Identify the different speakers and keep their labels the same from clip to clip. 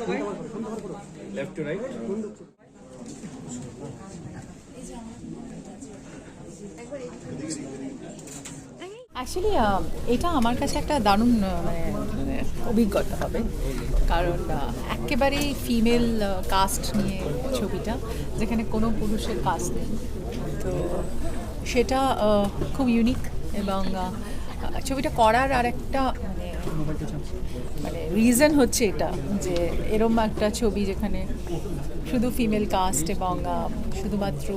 Speaker 1: সবাই। Left to right
Speaker 2: actually এটা আমার কাছে একটা দারুণ মানে মানে অভিজ্ঞতা হবে। কারণ একেবারেই ফিমেল কাস্ট নিয়ে ছবিটা, যেখানে কোনো পুরুষের কাস্ট নেই। তো সেটা খুব ইউনিক এবং ছবিটা করার আর একটা মানে রিজন হচ্ছে এটা, যে এরম একটা ছবি যেখানে শুধু ফিমেল কাস্ট এবং শুধুমাত্র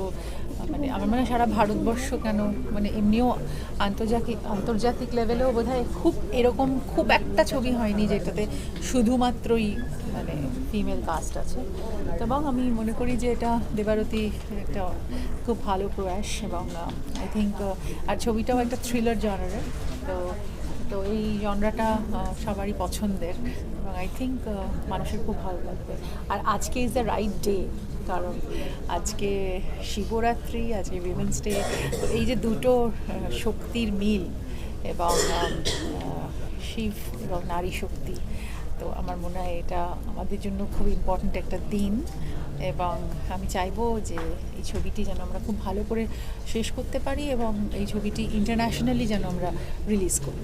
Speaker 2: মানে আমার মনে সারা ভারতবর্ষ কেন মানে এমনিও আন্তর্জাতিক আন্তর্জাতিক লেভেলেও বোধহয় খুব এরকম, খুব একটা ছবি হয়নি যেটাতে শুধুমাত্রই মানে ফিমেল কাস্ট আছে। এবং আমি মনে করি যে এটা দেবারতী একটা খুব ভালো প্রয়াস এবং আই থিঙ্ক আর ছবিটাও একটা থ্রিলার জনারের তো তো এই জনরাটা সবারই পছন্দের। এবং আই থিঙ্ক মানুষের খুব ভালো লাগবে। আর আজকে ইজ দ্য রাইট ডে কারণ আজকে শিবরাত্রি, আজকে উইমেন্স ডে তো এই যে দুটো শক্তির মিল এবং শিব এবং নারী শক্তি, তো আমার মনে হয় এটা আমাদের জন্য খুব ইম্পর্ট্যান্ট একটা দিন। এবং আমি চাইব যে এই ছবিটি যেন আমরা খুব ভালো করে শেষ করতে পারি এবং এই ছবিটি ইন্টারন্যাশনালি যেন আমরা রিলিজ করি।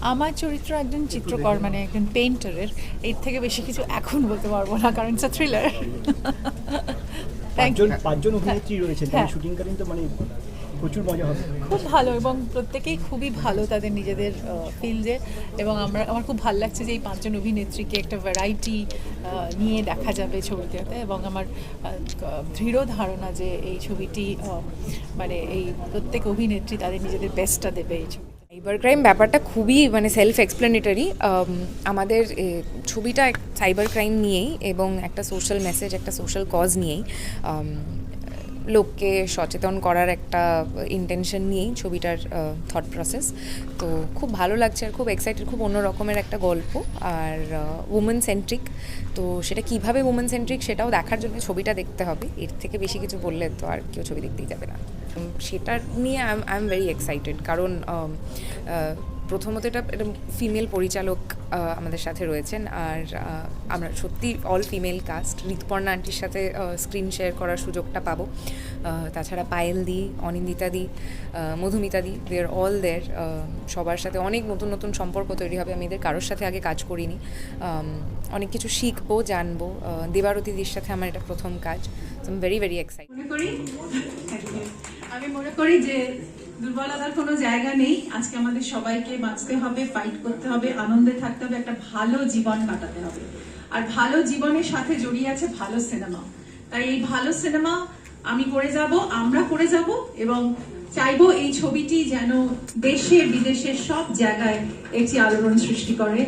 Speaker 2: আমার চরিত্র একজন চিত্রকর মানে একজন পেইন্টারের এর থেকে বেশি কিছু এখন বলতে পারব না কারণ ইটস থ্রিলার
Speaker 3: পাঁচজন অভিনেত্রী রয়েছেন। শুটিংকালীন তো মানে প্রচুর মজা হবে।
Speaker 2: খুব ভালো এবং প্রত্যেকেই খুবই ভালো তাদের নিজেদের ফিল্ডে এবং আমরা আমার খুব ভালো লাগছে যে এই পাঁচজন অভিনেত্রীকে একটা ভ্যারাইটি নিয়ে দেখা যাবে ছবিটাতে এবং আমার দৃঢ় ধারণা যে এই ছবিটি মানে এই প্রত্যেক অভিনেত্রী তাদের নিজেদের বেস্টটা দেবে এই ছবি
Speaker 4: সাইবার ক্রাইম ব্যাপারটা খুবই মানে সেলফ এক্সপ্লেনেটারি আমাদের এ, ছবিটা সাইবার ক্রাইম নিয়েই এবং একটা সোশ্যাল মেসেজ একটা সোশ্যাল কজ নিয়েই আম, লোককে সচেতন করার একটা ইন্টেনশন নিয়েই ছবিটার থট প্রসেস তো খুব ভালো লাগছে আর খুব এক্সাইটেড খুব অন্য রকমের একটা গল্প। আর উমেন সেন্ট্রিক তো সেটা কীভাবে উমেন সেন্ট্রিক সেটাও দেখার জন্য ছবিটা দেখতে হবে। এর থেকে বেশি কিছু বললে তো আর কেউ ছবি দেখতেই যাবে না। সেটার নিয়ে আই এম ভেরি এক্সাইটেড কারণ প্রথমত এটা এটা ফিমেল পরিচালক আমাদের সাথে রয়েছেন আর আমরা সত্যি অল ফিমেল কাস্ট ঋতুপর্ণা আন্টির সাথে স্ক্রিন শেয়ার করার সুযোগটা পাবো। তাছাড়া Payel di Anindita di Madhumita di they are all there সবার সাথে অনেক নতুন নতুন সম্পর্ক তৈরি হবে। আমি এদের কারোর সাথে আগে কাজ করিনি। অনেক কিছু শিখব জানব। আহ, দেবারতী সাথে আমার এটা প্রথম কাজ। এম ভেরি ভেরি এক্সাইটেড
Speaker 5: আমি মনে করি যে দুর্বলতার কোনো জায়গা নেই। আজকে আমাদের সবাইকে বাঁচতে হবে ফাইট করতে হবে, আনন্দে থাকতে হবে, একটা ভালো জীবন কাটাতে হবে। আর ভালো জীবনের সাথে জড়িয়ে আছে ভালো সিনেমা তাই এই ভালো সিনেমা আমি করে যাব, আমরা করে যাব, এবং চাইব এই ছবিটি যেন দেশে বিদেশে সব জায়গায় একটি আলোড়ন সৃষ্টি করে।